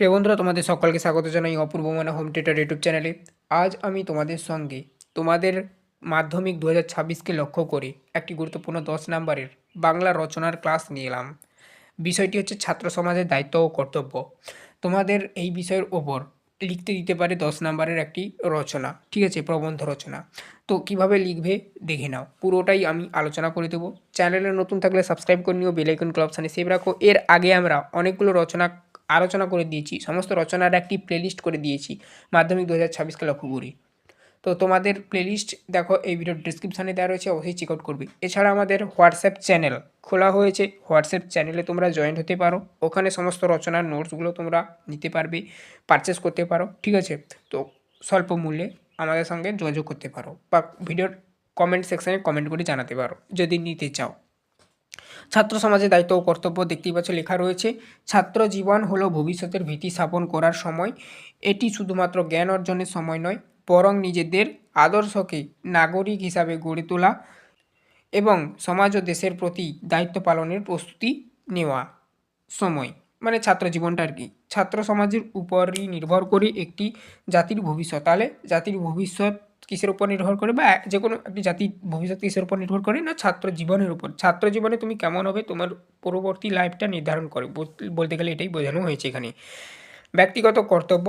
প্রিয় বন্ধুরা, তোমাদের সকলকে স্বাগত জানাই অপূর্ব মনে হোম থিয়েটার ইউটিউব চ্যানেলে। আজ আমি তোমাদের সঙ্গে তোমাদের মাধ্যমিক দু হাজার ছাব্বিশকে লক্ষ্য করে একটি গুরুত্বপূর্ণ দশ নম্বরের বাংলা রচনার ক্লাস নিয়ে এলাম। বিষয়টি হচ্ছে ছাত্র সমাজের দায়িত্ব ও কর্তব্য। তোমাদের এই বিষয়ের ওপর লিখতে দিতে পারে দশ নম্বরের একটি রচনা, ঠিক আছে, প্রবন্ধ রচনা। তো কীভাবে লিখবে, দেখে নাও। পুরোটাই আমি আলোচনা করে দেবো। চ্যানেলে নতুন থাকলে সাবস্ক্রাইব করে নিও বেলাইকন ক্লাব সানে সেভ রাখো। এর আগে আমরা অনেকগুলো রচনা আলোচনা করে দিয়েছি, সমস্ত রচনার একটি প্লেলিস্ট করে দিয়েছি, মাধ্যমিক দু হাজার ছাব্বিশকে লক্ষ্য করি। তো তোমাদের প্লেলিস্ট দেখো, এই ভিডিওর ডিসক্রিপশানে দেওয়া রয়েছে, অবশ্যই চেক আউট করবে। এছাড়া আমাদের হোয়াটসঅ্যাপ চ্যানেল খোলা হয়েছে হোয়াটসঅ্যাপ চ্যানেলে তোমরা জয়েন হতে পারো। ওখানে সমস্ত রচনার নোটসগুলো তোমরা নিতে পারবে পারচেস করতে পারো, ঠিক আছে? তো স্বল্প মূল্যে আমাদের সঙ্গে যোগাযোগ করতে পারো বা ভিডিওর কমেন্ট সেকশানে কমেন্ট করে জানাতে পারো, যদি নিতে চাও। ছাত্র সমাজের দায়িত্ব ও কর্তব্য দেখতেই পাচ্ছ লেখা রয়েছে, ছাত্র জীবন হলো ভবিষ্যতের ভীতি স্থাপন করার সময়। এটি শুধুমাত্র জ্ঞান অর্জনের সময় নয়, বরং নিজেদের আদর্শকে নাগরিক হিসাবে গড়ে তোলা এবং সমাজ ও দেশের প্রতি দায়িত্ব পালনের প্রস্তুতি নেওয়া সময়। মানে ছাত্র জীবনটা আর কি। ছাত্র সমাজের উপরই নির্ভর করে একটি জাতির ভবিষ্যৎ। তাহলে জাতির ভবিষ্যৎ কিসের উপর নির্ভর করে বা যে কোনো একটি জাতির ভবিষ্যৎ কিসের উপর নির্ভর করে না ছাত্র জীবনের উপর। ছাত্র জীবনে তুমি কেমন হবে তোমার পরবর্তী লাইফটা নির্ধারণ করে। বলতে গেলে এটাই বোঝানো হয়েছে এখানে। ব্যক্তিগত কর্তব্য।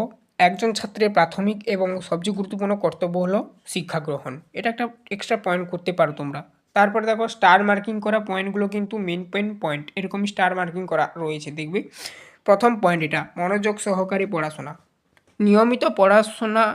একজন ছাত্রের প্রাথমিক এবং সবচেয়ে গুরুত্বপূর্ণ কর্তব্য হলো শিক্ষা গ্রহণ। এটা একটা এক্সট্রা পয়েন্ট করতে পারো তোমরা। তারপরে দেখো স্টার মার্কিং করা পয়েন্টগুলো কিন্তু মেন পয়েন্ট পয়েন্ট এরকমই স্টার মার্কিং করা রয়েছে, দেখবে? প্রথম পয়েন্ট এটা, মনোযোগ সহকারে পড়াশোনা। নিয়মিত পড়াশোনা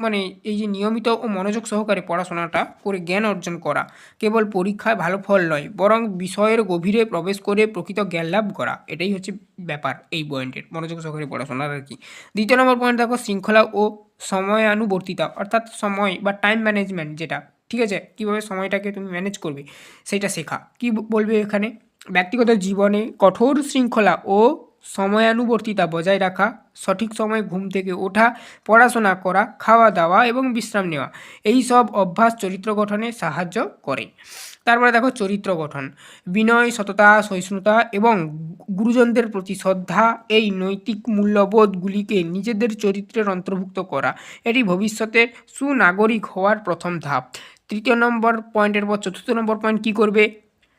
মানে এই যে নিয়মিত ও মনোযোগ সহকারে পড়াশোনাটা করে জ্ঞান অর্জন করা কেবল পরীক্ষায় ভালো ফল নয়, বরং বিষয়ের গভীরে প্রবেশ করে প্রকৃত জ্ঞান লাভ করা। এটাই হচ্ছে ব্যাপার এই পয়েন্টের মনোযোগ সহকারে পড়াশোনার আর কি। দ্বিতীয় নম্বর পয়েন্ট দেখো, শৃঙ্খলা ও সময়ানুবর্তিতা, অর্থাৎ সময় বা টাইম ম্যানেজমেন্ট যেটা, ঠিক আছে? কীভাবে সময়টাকে তুমি ম্যানেজ করবে, সেটা শেখা। কি বলবে এখানে? ব্যক্তিগত জীবনে কঠোর শৃঙ্খলা ও সময়ানুবর্তিতা বজায় রাখা, সঠিক সময় ঘুম থেকে ওঠা, পড়াশোনা করা, খাওয়া দাওয়া এবং বিশ্রাম নেওয়া, এই সব অভ্যাস চরিত্র গঠনে সাহায্য করে। তারপরে দেখো চরিত্র গঠন। বিনয়, সততা, সহিষ্ণুতা এবং গুরুজনদের প্রতি শ্রদ্ধা, এই নৈতিক মূল্যবোধগুলিকে নিজেদের চরিত্রের অন্তর্ভুক্ত করা, এটি ভবিষ্যতের সুনাগরিক হওয়ার প্রথম ধাপ। তৃতীয় নম্বর পয়েন্টের পর চতুর্থ নম্বর পয়েন্ট কী করবে?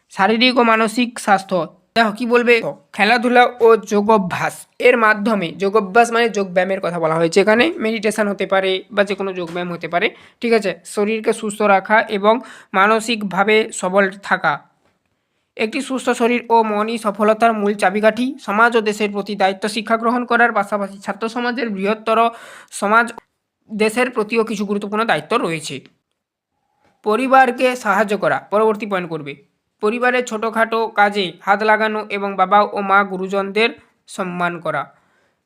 শারীরিক ও মানসিক স্বাস্থ্য দেখো কি বলবে? খেলাধুলা ও যোগাভ্যাস। এর মাধ্যমে যোগাভ্যাস মানে যোগব্যায়ামের কথা বলা হয়েছে এখানে। মেডিটেশন হতে পারে বা যে কোনো যোগব্যায়াম হতে পারে। ঠিক আছে? শরীরকে সুস্থ রাখা এবং মানসিকভাবে সবল থাকা। একটি সুস্থ শরীর ও মনই সফলতার মূল চাবিকাঠি। সমাজ ও দেশের প্রতি দায়িত্ব শিক্ষা গ্রহণ করার পাশাপাশি ছাত্র সমাজের বৃহত্তর সমাজ দেশের প্রতিও কিছু গুরুত্বপূর্ণ দায়িত্ব রয়েছে। পরিবারকে সাহায্য করা। পরবর্তী পয়েন্ট করবে। পরিবারের ছোটোখাটো কাজে হাত লাগানো এবং বাবা ও মা গুরুজনদের সম্মান করা।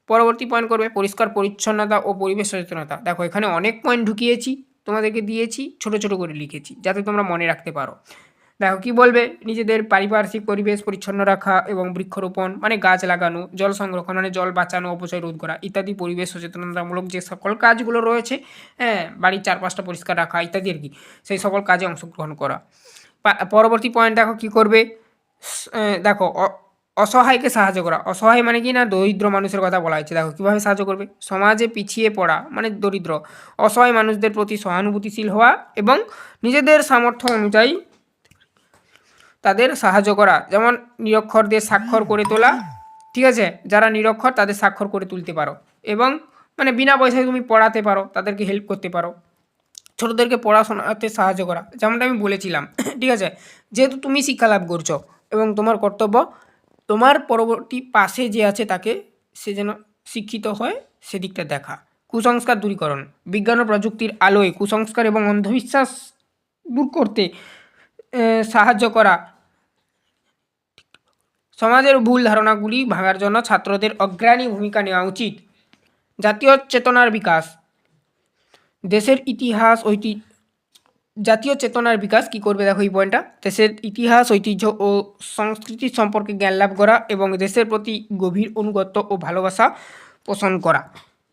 পরবর্তী পয়েন্ট করবে পরিষ্কার পরিচ্ছন্নতা ও পরিবেশ সচেতনতা। দেখো, এখানে অনেক পয়েন্ট ঢুকিয়েছি, তোমাদেরকে দিয়েছি, ছোট ছোট করে লিখেছি, যাতে তোমরা মনে রাখতে পারো। দেখো, কি বলবে? নিজেদের পারিপার্শ্বিক পরিবেশ পরিচ্ছন্ন রাখা এবং বৃক্ষরোপণ মানে গাছ লাগানো, জল সংরক্ষণ মানে জল বাঁচানো, অপচয় রোধ করা, ইত্যাদি পরিবেশ সচেতনতামূলক যে সকল কাজগুলো রয়েছে হ্যাঁ বাড়ির চারপাশটা পরিষ্কার রাখা, ইত্যাদি আর কি, সেই সকল কাজে অংশগ্রহণ করা। পরবর্তী পয়েন্ট দেখো কি করবে? দেখো অসহায়কে সাহায্য করা। অসহায় মানে কি না? দরিদ্র মানুষের কথা বলা হয়েছে। দেখো, কীভাবে সাহায্য করবে? সমাজে পিছিয়ে পড়া মানে দরিদ্র। অসহায় মানুষদের প্রতি সহানুভূতিশীল হওয়া এবং নিজেদের সামর্থ্য অনুযায়ী তাদের সাহায্য করা। যেমন নিরক্ষরদের স্বাক্ষর করে তোলা, ঠিক আছে? যারা নিরক্ষর, তাদের স্বাক্ষর করে তুলতে পারো। এবং মানে বিনা পয়সায় তুমি পড়াতে পারো, তাদেরকে হেল্প করতে পারো। ছোটোদেরকে পড়াশোনাতে সাহায্য করা, যেমনটা আমি বলেছিলাম। ঠিক আছে? যেহেতু তুমি শিক্ষা লাভ করছ এবং তোমার কর্তব্য, তোমার পরবর্তী পাশে যে আছে তাকে সে যেন শিক্ষিত হয়, সেদিকটা দেখা। কুসংস্কার দূরীকরণ, বিজ্ঞান ও প্রযুক্তির আলোয় কুসংস্কার এবং অন্ধবিশ্বাস দূর করতে সাহায্য করা। সমাজের ভুল ধারণাগুলি ভাঙার জন্য ছাত্রদের অগ্রণী ভূমিকা নেওয়া উচিত। জাতীয় চেতনার বিকাশ দেশের ইতিহাস ঐতিহ্য জাতীয় চেতনার বিকাশ কি করবে দেখো এই পয়েন্টটা দেশের ইতিহাস, ঐতিহ্য ও সংস্কৃতি সম্পর্কে জ্ঞান লাভ করা এবং দেশের প্রতি গভীর অনুগত ও ভালোবাসা পোষণ করা।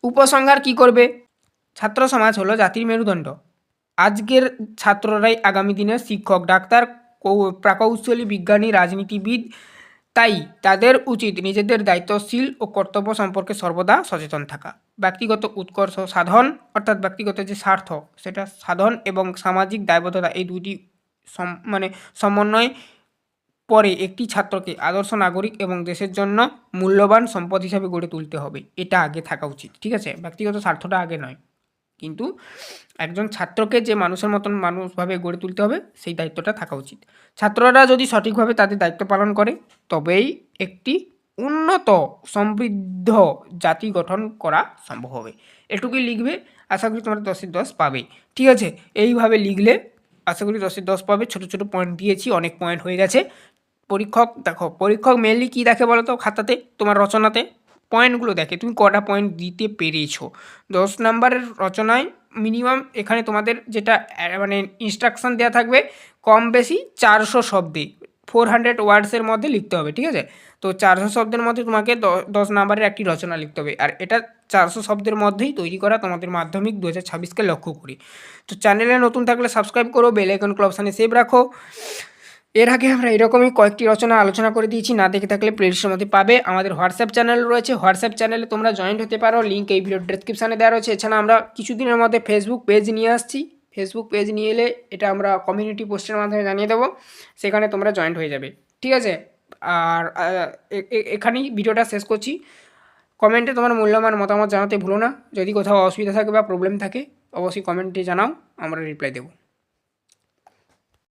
উপসংহার কি করবে? ছাত্র সমাজ হলো জাতির মেরুদণ্ড। আজকের ছাত্ররাই আগামী দিনের শিক্ষক, ডাক্তার প্রকৌশলী, বিজ্ঞানী, রাজনীতিবিদ, তাই তাদের উচিত নিজেদের দায়িত্বশীল ও কর্তব্য সম্পর্কে সর্বদা সচেতন থাকা। ব্যক্তিগত উৎকর্ষ সাধন, অর্থাৎ ব্যক্তিগত যে স্বার্থ, সেটা সাধন এবং সামাজিক দায়বদ্ধতা, এই দুটি মানে সমন্বয় পরে একটি ছাত্রকে আদর্শ নাগরিক এবং দেশের জন্য মূল্যবান সম্পদ হিসাবে গড়ে তুলতে হবে। এটা আগে থাকা উচিত, ঠিক আছে? ব্যক্তিগত স্বার্থটা আগে নয়। কিন্তু একজন ছাত্রকে যে মানুষের মতন মানুষভাবে গড়ে তুলতে হবে, সেই দায়িত্বটা থাকা উচিত। ছাত্ররা যদি সঠিকভাবে তাদের দায়িত্ব পালন করে, তবেই একটি উন্নত সমৃদ্ধ জাতি গঠন করা সম্ভব হবে। এটুকুই লিখবে, আশা করি তোমরা দশের দশ পাবে। ঠিক আছে? এইভাবে লিখলে আশা করি দশের দশ পাবে। ছোটো ছোটো পয়েন্ট দিয়েছি, অনেক পয়েন্ট হয়ে গেছে। পরীক্ষক, দেখো, পরীক্ষক মেনলি কী দেখে বলো তো? খাতাতে, তোমার রচনাতে পয়েন্টগুলো দেখে। তুমি কটা পয়েন্ট দিতে পেরেছ? দশ নাম্বারের রচনায় মিনিমাম এখানে তোমাদের যেটা মানে ইনস্ট্রাকশন দেওয়া থাকবে, কম বেশি চারশো শব্দে। ফোর হান্ড্রেড ওয়ার্ডসের মধ্যে লিখতে হবে, ঠিক আছে? তো চারশো শব্দের মধ্যে তোমাকে দশ নাম্বারের একটি রচনা লিখতে হবে, আর এটা চারশো শব্দের মধ্যেই তৈরি করা তোমাদের মাধ্যমিক দু হাজার ছাব্বিশকে লক্ষ্য করি। তো চ্যানেলে নতুন থাকলে সাবস্ক্রাইব করো, বেল আইকন ক্লাব অপশানে সেভ রাখো। এর আগে আমরা এরকমই কয়েকটি রচনা আলোচনা করে দিয়েছি, না দেখে থাকলে প্লেলিস্টের মধ্যে পাবে। আমাদের হোয়াটসঅ্যাপ চ্যানেল রয়েছে, হোয়াটসঅ্যাপ চ্যানেলে তোমরা জয়েন্ট হতে পারো লিঙ্ক এই ভিডিও ডেসক্রিপশানে দেওয়া রয়েছে। এছাড়া আমরা কিছুদিনের মধ্যে ফেসবুক পেজ নিয়ে আসছি। ফেসবুক পেজ নিয়ে এলে এটা আমরা কমিউনিটি পোস্টের মাধ্যমে জানিয়ে দেবো, সেখানে তোমরা জয়েন্ট হয়ে যাবে। ঠিক আছে? আর এখানেই ভিডিওটা শেষ করছি। কমেন্টে তোমার মূল্যবান মতামত জানাতে ভুলো না। যদি কোথাও অসুবিধা থাকে বা প্রবলেম থাকে, অবশ্যই কমেন্টে জানাও, আমরা রিপ্লাই দেবো।